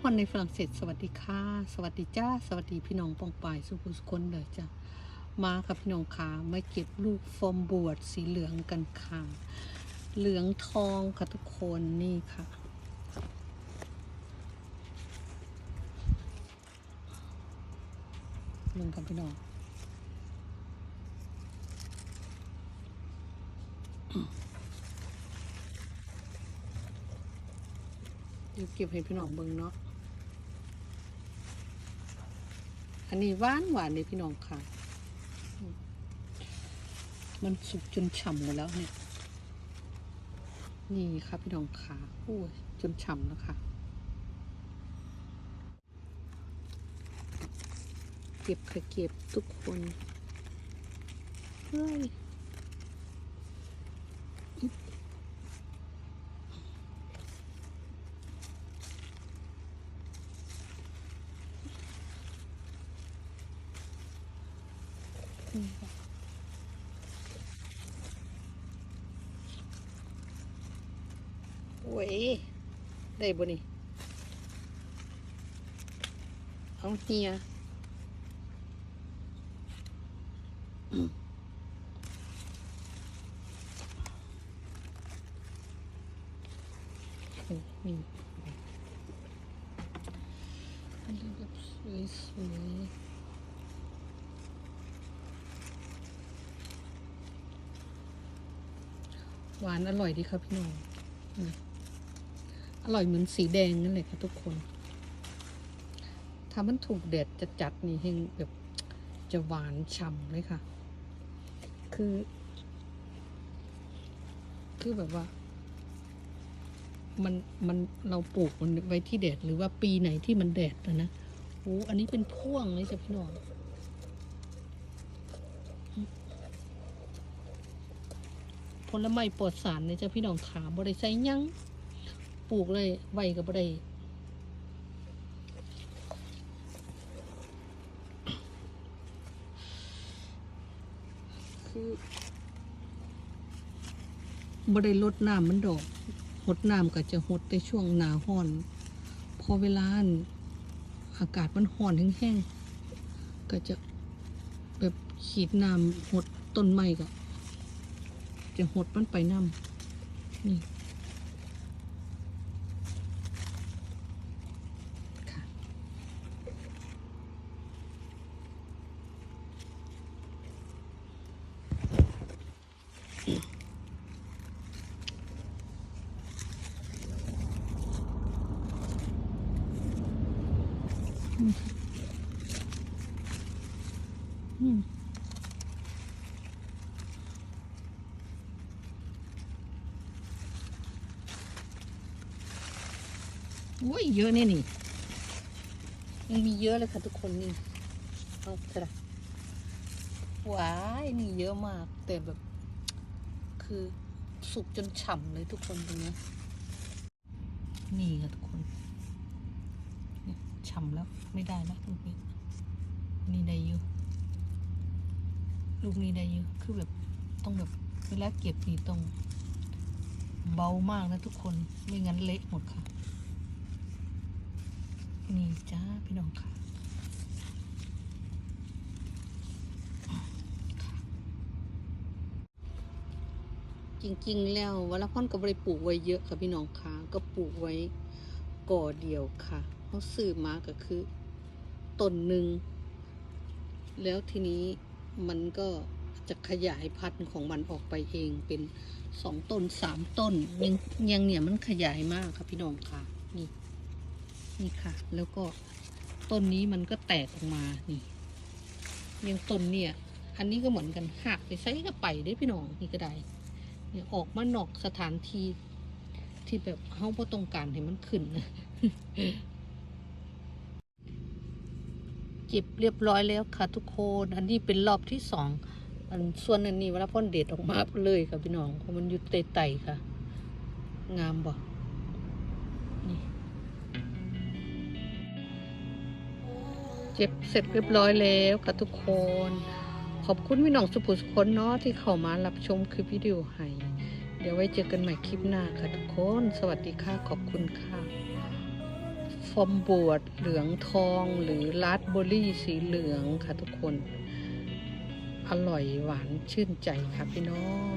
พรในฝรั่งเศสสวัสดีค่ะ สวัสดีจ้า สวัสดีพี่น้องปองปายสุขุสุคนเลยจ้ะมาค่ะพี่น้องค่ะมาเก็บลูกฟอมบวชสีเหลืองกันค่ะ เหลืองทองค่ะทุกคนนี่ค่ะลงกันพี่น้อง เดี๋ยวเก็บให้พี่น้องเบิ่งเนาะ อันนี้หวานหวานเลยพี่น้องค่ะ มันสุกจนฉ่ำหมดแล้วเนี่ย นี่ค่ะพี่น้องค่ะโอ้ยจนฉ่ำแล้วค่ะ เก็บค่ะเก็บทุกคน เฮ้ย โอ้ย ได้บ่นี่เอาเฮียนี่อันนี้แบบสวยๆ หวานอร่อยดีครับพี่น้องอร่อยเหมือนสีแดงนั่นแหละค่ะทุกคนถ้ามันถูกแดดจะจัดนี่เฮงแบบจะหวานฉ่ำเลยค่ะ คือ คือแบบว่า มันมันเราปลูกมันไว้ที่แดดหรือว่าปีไหนที่มันแดดนะนะโอ้อันนี้เป็นพ่วงเลยจ้ะพี่น้อง ลไม้ปลอดสารเนี่ยจ้ะพี่น้องขาบริใส่หยังปลูกเลยไว้กับบริคือบริลดน้ำมันดอกหดน้ำก็จะหดในช่วงหนาห้อน พอเวลาอันอากาศมันห้อนแห้งๆก็จะแบบขีดน้ำหดต้นไม้ก็ จะหดมันไปน้ำนี่ค่ะอืม อุ้ยเยอะเนี่ยนี่ยังมีเยอะเลยค่ะทุกคนนี่เอาเถอะว้ายนี่เยอะมาก แต่แบบ คือสุกจนฉ่ำเลยทุกคนตรงเนี้ยนี่ค่ะทุกคนนี่ฉ่ำแล้วไม่ได้แล้วลูกนี้นี่ได้อยู่ลูกนี้ได้อยู่คือแบบต้องแบบเวลาเก็บนี่ต้องเบามากนะทุกคนไม่งั้นเละหมดค่ะ นี่จ้าพี่น้องค่ะจริงๆ แล้ววัลพรก็บริปลูกไว้เยอะค่ะพี่น้องค่ะก็ปลูกไว้ก่อเดียวค่ะเขาซื้อมาก็คือต้นหนึ่ง แล้วทีนี้มันก็จะขยายพันธุ์ของมันออกไปเองเป็นสองต้นสามต้นยังยังเนี่ยมันขยายมากค่ะพี่น้องค่ะนี่ นี่ค่ะ แล้วก็ต้นนี้มันก็แตกออกมานี่ยังต้นเนี่ย อันนี้ก็เหมือนกันหักไปใส่ก็ไปได้พี่น้องนี่ก็ได้เนี่ยออกมานอกสถานที่ที่แบบเฮาบ่ต้องการให้มันขึ้นนะเก็บเรียบร้อยแล้วค่ะทุกคน อันนี้เป็นรอบที่สองอันส่วนอันนี้เวลาพ่นเด็ดออกมาเลยค่ะพี่น้องเพราะมันอยู่ไต่ๆค่ะ งามบ่ เจ็บเสร็จเรียบร้อยแล้วค่ะทุกคน ขอบคุณพี่น้องสุภุสุคนเนาะที่เข้ามารับชมคลิปวิดีโอให้เดี๋ยวไว้เจอกันใหม่คลิปหน้าค่ะทุกคน สวัสดีค่ะขอบคุณค่ะฝอมบวดเหลืองทองหรือราสเบอร์รี่สีเหลืองค่ะทุกคน อร่อยหวานชื่นใจค่ะพี่น้อง